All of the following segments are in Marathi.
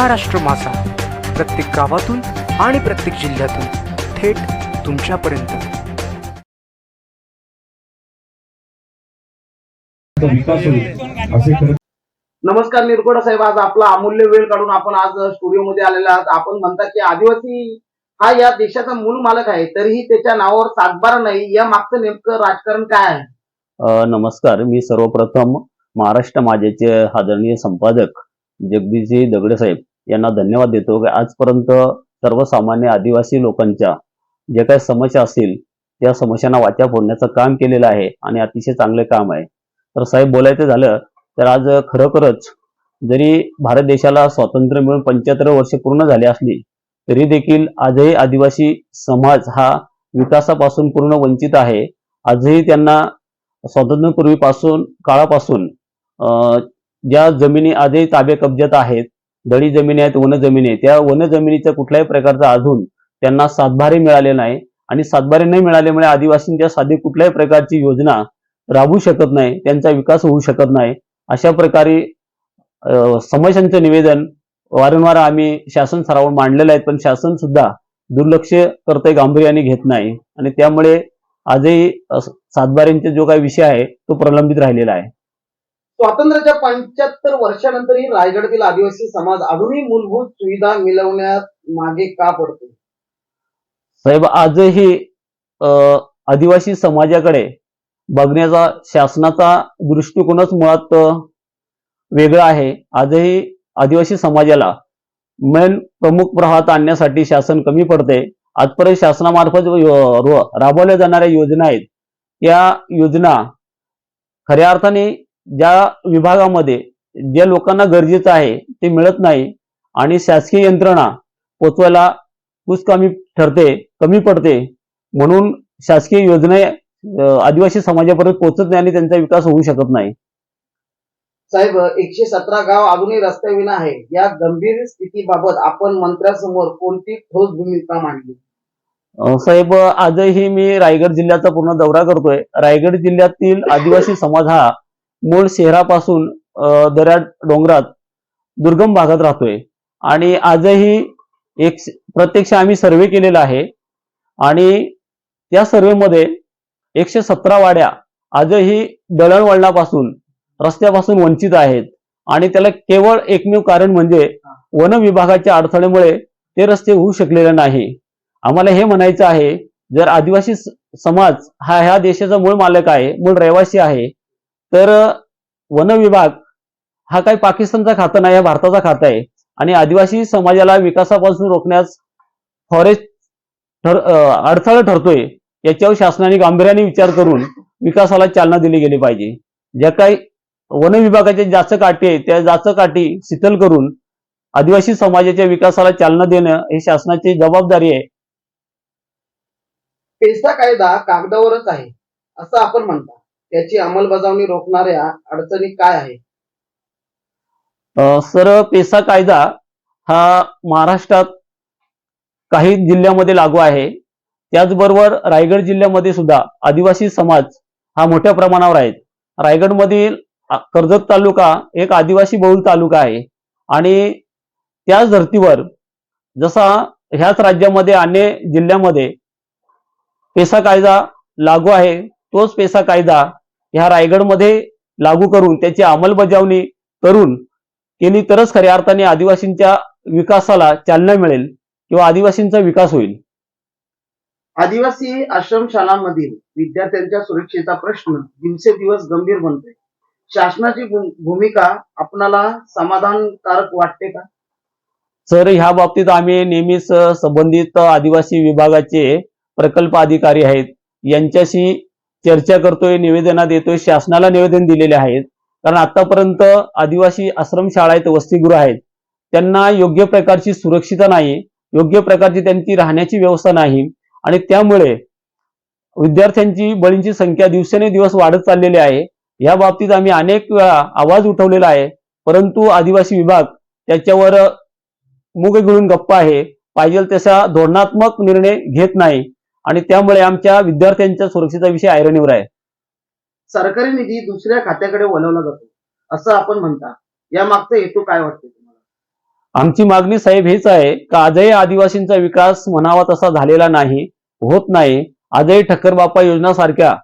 महाराष्ट्र माझा प्रत्येक गावातून आणि प्रत्येक जिल्ह्यातून थेट तुमच्यापर्यंत. विकास होईल असे खरं नमस्कार निरकोडा साहेब. आज आपला अमूल्य वेळ काढून आपण आज स्टुडिओमध्ये आलेला आहात. आपण म्हणता की आदिवासी हा या देशाचा मूळ मालक आहे तरीही त्याच्या नावावर सातबारा नाही. या मागचं नेमकं राजकारण काय आहे? नमस्कार. मी सर्वप्रथम महाराष्ट्र माझ्याचे आदरणीय संपादक जगदीशजी दगडे साहेब यांना धन्यवाद देतो. की आजपर्यंत सर्वसामान्य आदिवासी लोकांच्या ज्या काही समस्या असतील त्या समस्यांना वाचा फोडण्याचं काम केलेलं आहे आणि अतिशय चांगले काम आहे. तर साहेब बोलायचं झालं तर आज खरोखरच जरी भारत देशाला स्वातंत्र्य मिळून पंच्याहत्तर वर्ष पूर्ण झाली असली तरी देखील आजही आदिवासी समाज हा विकासापासून पूर्ण वंचित आहे. आजही त्यांना स्वातंत्र्यपूर्वीपासून काळापासून अं, ज्या जमिनी आजही ताबे कब्जात आहेत दडी जमिनी आहेत वन जमिनी आहे त्या वन जमिनीचा कुठल्याही प्रकारचा अजून त्यांना सातभारे मिळाले नाही. आणि सातभारे नाही मिळाल्यामुळे आदिवासींच्या साधी कुठल्याही प्रकारची योजना राबू शकत नाही त्यांचा विकास होऊ शकत नाही. अशा प्रकारे अं, समस्यांचं निवेदन वारंवार आम्ही शासन स्तरावर मांडलेलं आहे पण शासन सुद्धा दुर्लक्ष करते गांभीर्याने घेत नाही. आणि त्यामुळे आजही सातबाऱ्यांचा जो काही विषय आहे तो प्रलंबित राहिलेला आहे. स्वातंत्र्याच्या पंच्याहत्तर वर्षानंतरही रायगडातील आदिवासी समाज अजूनही मूलभूत सुविधा मिळवण्यात मागे का पडतो? साहेब आजही आदिवासी समाजाकडे बघण्याचा शासनाचा दृष्टिकोनच मुळात वेगळा आहे. आजही आदिवासी समाजाला मेन प्रमुख प्रवाहात आणण्यासाठी शासन कमी पडते. आजपर्यंत शासनामार्फत राबवल्या जाणाऱ्या योजना आहेत. या योजना खऱ्या अर्थाने ज्या विभागामध्ये ज्या लोकांना गरजेचं आहे ते मिळत नाही आणि शासकीय यंत्रणा पोचवायला कमी ठरते कमी पडते म्हणून शासकीय योजना आदिवासी समाजापर्यंत पोहोचत नाही आणि त्यांचा विकास होऊ शकत नाही. साहेब एकशे सतरा गाव अजूनही रस्त्याविना आहे. या गंभीर स्थितीबाबत आपण मंत्र्यासमोर कोणती ठोस भूमिका मांडली? साहेब आजही मी रायगड जिल्ह्याचा पूर्ण दौरा करतोय. रायगड जिल्ह्यातील आदिवासी समाज हा मूळ शहरापासून अं, दऱ्या डोंगरात दुर्गम भागात राहतोय. आणि आजही एक प्रत्यक्ष आम्ही सर्वे केलेला आहे. आणि त्या सर्वेमध्ये एकशे सतरा वाड्या आजही दळणवळणापासून रस्त्यापासून वंचित आहेत. आणि त्याला केवळ एकमेव कारण म्हणजे वन विभागाच्या अडथळ्यामुळे ते रस्ते होऊ शकलेले नाही. आम्हाला हे म्हणायचं आहे जर आदिवासी स- समाज हा ह्या देशाचा मूळ मालक आहे मूळ रहिवासी आहे तर वन विभाग हा काही पाकिस्तानचा खातं नाही हा भारताचा खातं आहे. आणि आदिवासी समाजाला विकासापासून रोखण्यास फॉरेस्ट ठर अडथळा ठरतोय याच्यावर शासनाने गांभीर्याने विचार करून विकासाला चालना दिली गेली पाहिजे. ज्या काही वन विभागाच्या जाच काठी आहे त्या जाच काठी शिथल करून आदिवासी समाजाच्या विकासाला चालना देणं हे शासनाची जबाबदारी आहे. पेसा कायदा कागदावरच आहे असं आपण म्हणतो. त्याची अंमलबजावणी रोखणाऱ्या अडचणी काय आहे सर पेसा कायदा हा महाराष्ट्रात काही जिल्ह्यामध्ये लागू आहे. त्याचबरोबर रायगड जिल्ह्यामध्ये सुद्धा आदिवासी समाज हा मोठ्या प्रमाणावर आहेत रायगडमधील कर्जत तालुका एक आदिवासी बहुल तालुका आहे. आणि त्याच धर्तीवर जसा ह्याच राज्यामध्ये अन्य जिल्ह्यामध्ये पेसा कायदा लागू आहे तोच पेसा कायदा ह्या रायगडमध्ये लागू करून त्याची अंमलबजावणी करून केली तरच खऱ्या अर्थाने आदिवासींच्या विकासाला चालना मिळेल किंवा आदिवासींचा विकास होईल. आदिवासी आश्रमशाळांमधील विद्यार्थ्यांच्या सुरक्षेचा प्रश्न दिवसेदिवस गंभीर बनतोय. शासनाची भूमिका आपणाला समाधानकारक वाटते का? सर ह्या बाबतीत आम्ही नेहमीच संबंधित आदिवासी विभागाचे प्रकल्प अधिकारी आहेत. यांच्याशी चर्चा करतोय निवेदना देतोय शासनाला निवेदन दिलेले आहेत. कारण आतापर्यंत आदिवासी आश्रमशाळा आहेत वसतिगृह आहेत. त्यांना योग्य प्रकारची सुरक्षिता नाही योग्य प्रकारची त्यांची राहण्याची व्यवस्था नाही. आणि त्यामुळे विद्यार्थ्यांची बळींची संख्या दिवसेंदिवस वाढत चाललेली आहे. या बाबतीत आम्ही अनेक वेळा आवाज उठवलेला आहे. परंतु आदिवासी विभाग त्याच्यावर मुग गिळून गप्पा आहे. पाहिजे तसा धोरणात्मक निर्णय घेत नाही. आणि त्यामुळे आमच्या विद्यार्थ्यांच्या सुरक्षेचा विषय ऐरणीवर आहे. सरकारी निधी दुसऱ्या खात्याकडे वळवला जातो असं आपण म्हणता. या मागचा हेतू काय वाटते तुम्हाला? आमची मागणी साहेब हेच आहे का आजही आदिवासींचा विकास म्हणावा तसा झालेला नाही होत नाही. आजही ठक्कर बाप्पा योजना सारख्या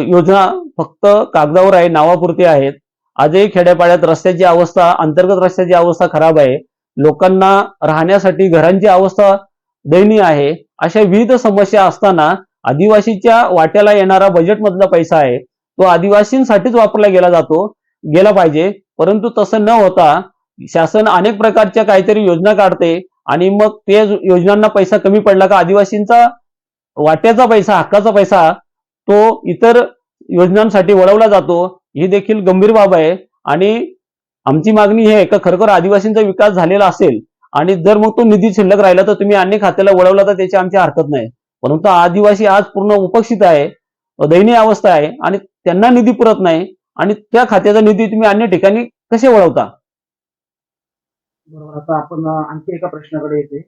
योजना फक्त कागदावर आहे नावापुरती आहेत. आजही खेड्यापाड्यात रस्त्याची अवस्था अंतर्गत रस्त्याची अवस्था खराब आहे. लोकांना राहण्यासाठी घरांची अवस्था दयनीय आहे. अशा विविध समस्या असताना आदिवासीच्या वाट्याला येणारा बजेटमधला पैसा आहे तो आदिवासींसाठीच वापरला गेला जातो गेला पाहिजे. परंतु तसं न होता शासन अनेक प्रकारच्या काहीतरी योजना काढते आणि मग ते योजनांना पैसा कमी पडला का आदिवासींचा वाट्याचा पैसा हक्काचा पैसा तो इतर योजनांसाठी वळवला जातो. ही देखील गंभीर बाब आहे. आणि आमची मागणी ही आहे का खरोखर आदिवासींचा विकास झालेला असेल आणि जर मग तो निधी शिल्लक राहिला तर तुम्ही अन्य खात्याला वळवला तर त्याची आमची हरकत नाही. परंतु आदिवासी आज पूर्ण उपेक्षित आहे दयनीय अवस्था आहे आणि त्यांना निधी पुरत नाही आणि त्या खात्याचा निधी तुम्ही अन्य ठिकाणी कसे वळवता? बरोबर आता आपण आणखी एका प्रश्नाकडे येते.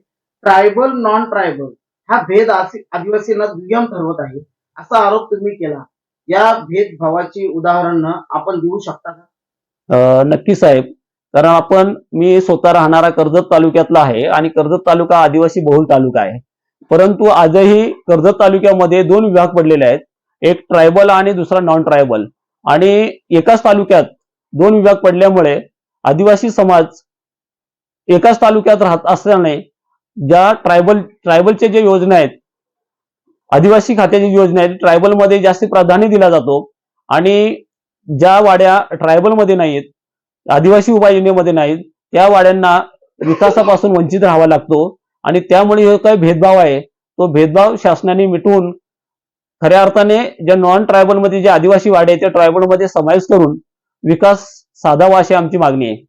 ट्रायबल नॉन ट्रायबल हा भेद आदिवासींना दुय्यम ठरवत आहे असा आरोप तुम्ही केला. या भेदभावाची उदाहरण आपण देऊ शकता का? नक्की साहेब कारण आपण मी स्वतः राहणारा कर्जत तालुक्यातला आहे आणि कर्जत तालुका आदिवासी बहुल तालुका आहे. परंतु आजही कर्जत तालुक्यामध्ये दोन विभाग पडलेले आहेत. एक ट्रायबल आणि दुसरा नॉन ट्रायबल आणि एकाच तालुक्यात दोन विभाग पडल्यामुळे आदिवासी समाज एकाच तालुक्यात राहत असल्याने ज्या ट्रायबल ट्रायबलच्या ज्या योजना आहेत आदिवासी खात्याची योजना आहेत ट्रायबलमध्ये जास्त प्राधान्य दिला जातो. आणि ज्या वाड्या ट्रायबलमध्ये नाहीत आदिवासी उपाययोजनेमध्ये नाहीत. त्या वाड्यांना विकासापासून वंचित राहावा लागतो. आणि त्यामुळे जो काही भेदभाव आहे? तो भेदभाव शासनाने मिटवून खऱ्या अर्थाने ज्या नॉन ट्रायबलमध्ये जे आदिवासी वाडे आहेत त्या ट्रायबलमध्ये समावेश करून विकास साधावा अशी आमची मागणी आहे.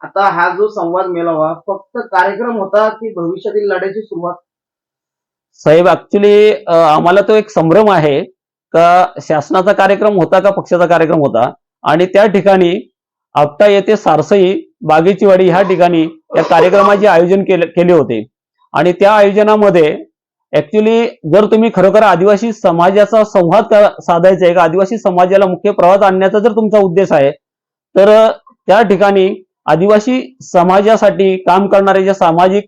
आता हा जो संवाद मेळावा फक्त कार्यक्रम होता की भविष्यातील लढ्याची सुरुवात? साहेब ऍक्च्युली आम्हाला तो एक संभ्रम आहे का शासनाचा कार्यक्रम होता का पक्षाचा कार्यक्रम होता? आणि त्या ठिकाणी आपटा येथे सारसई बागेचीवाडी ह्या ठिकाणी या कार्यक्रमाचे आयोजन केले केले होते. आणि त्या आयोजनामध्ये ऍक्च्युली जर तुम्ही खरोखर आदिवासी समाजाचा संवाद साधायचा आहे का आदिवासी समाजाला मुख्य प्रवाहात आणण्याचा जर तुमचा उद्देश आहे तर त्या ठिकाणी आदिवासी समाजासाठी काम करणारे जे सामाजिक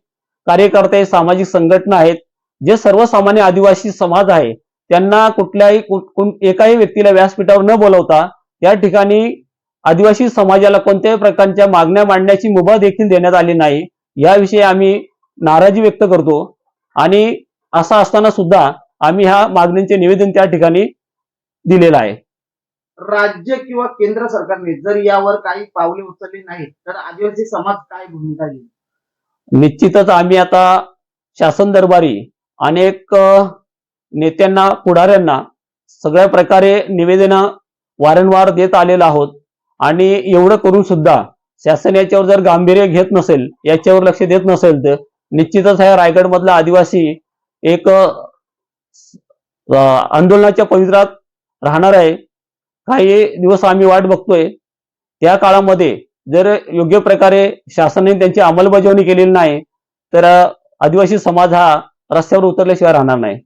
कार्यकर्ते सामाजिक संघटना आहेत जे सर्वसामान्य आदिवासी समाज आहे त्यांना कुठल्याही एकाही व्यक्तीला व्यासपीठावर न बोलवता त्या ठिकाणी आदिवासी समाजाला कोणत्याही प्रकारच्या मागण्या मांडण्याची मुभा देखील देण्यात आली नाही. याविषयी आम्ही नाराजी व्यक्त करतो आणि असं असताना सुद्धा आम्ही ह्या मागण्यांचे निवेदन त्या ठिकाणी दिलेलं आहे. राज्य किंवा केंद्र सरकारने जर यावर काही पावले उचलली नाहीत तर आदिवासी समाज काय भूमिका घेईल? निश्चितच आम्ही आता शासन दरबारी अनेक नेत्यांना पुढाऱ्यांना सगळ्या प्रकारे निवेदनं वारंवार देत आलेलो आहोत. आणि एवढं करून सुद्धा शासन याच्यावर जर गांभीर्य घेत नसेल याच्यावर लक्ष देत नसेल तर निश्चितच ह्या रायगड मधला आदिवासी एक आंदोलनाच्या पवित्रात राहणार आहे. काही दिवस आम्ही वाट बघतोय. त्या काळामध्ये जर योग्य प्रकारे शासनाने त्यांची अंमलबजावणी केलेली नाही तर आदिवासी समाज हा रस्त्यावर उतरल्याशिवाय राहणार नाही.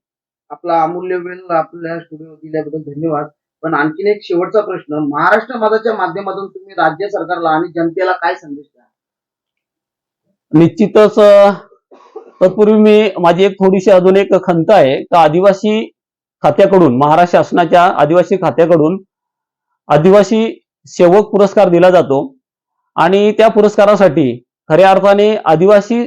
आपला अमूल्य वेळ आपल्या स्टुडिओ दिल्याबद्दल धन्यवाद. पण आणखीन एक शेवटचा प्रश्न महाराष्ट्र मताच्या माध्यमातून तुम्ही राज्य सरकारला आणि जनतेला काय संदेश द्या निश्चितच तत्पूर्वी मी माझी एक थोडीशी अजून एक खंत आहे का आदिवासी खात्याकडून महाराष्ट्र शासनाच्या आदिवासी खात्याकडून आदिवासी सेवक पुरस्कार दिला जातो. आणि त्या पुरस्कारासाठी खऱ्या अर्थाने आदिवासी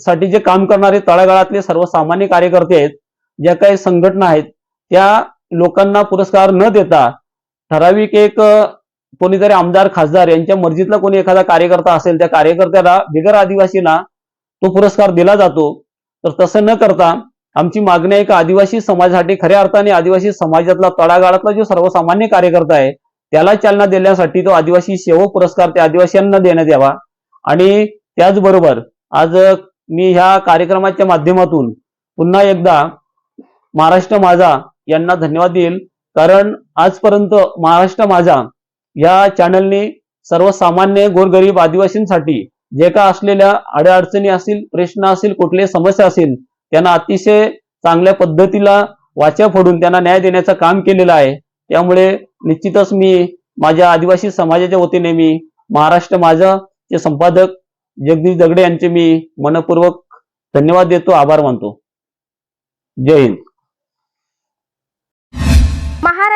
साठी जे काम करणारे तळागाळातले सर्वसामान्य कार्यकर्ते आहेत ज्या काही संघटना आहेत त्या लोकांना पुरस्कार न देता ठराविक एक कोणीतरी आमदार खासदार यांच्या मर्जीतला कोणी एखादा कार्यकर्ता असेल त्या कार्यकर्त्याला बिगर आदिवासीला तो पुरस्कार दिला जातो. तर तसं न करता आमची मागणी आहे का आदिवासी समाजासाठी खऱ्या अर्थाने आदिवासी समाजातला तळागाळातला जो सर्वसामान्य कार्यकर्ता आहे त्याला चालना देण्यासाठी तो आदिवासी सेवक पुरस्कार त्या आदिवासींना देण्यात यावा. आणि त्याचबरोबर आज मी ह्या कार्यक्रमाच्या माध्यमातून पुन्हा एकदा महाराष्ट्र माझा यांना धन्यवाद देईल. कारण आजपर्यंत महाराष्ट्र माझा या चॅनलने सर्वसामान्य गोरगरीब आदिवासींसाठी जे का असलेल्या अडीअडचणी असतील प्रश्न असतील कुठले समस्या असतील त्यांना अतिशय चांगल्या पद्धतीला वाचा फोडून त्यांना न्याय देण्याचं काम केलेलं आहे. त्यामुळे निश्चितच मी माझ्या आदिवासी समाजाच्या वतीने मी महाराष्ट्र माझा चे संपादक जगदीश दगडे यांचे मी मनपूर्वक धन्यवाद देतो आभार मानतो. जय हिंद.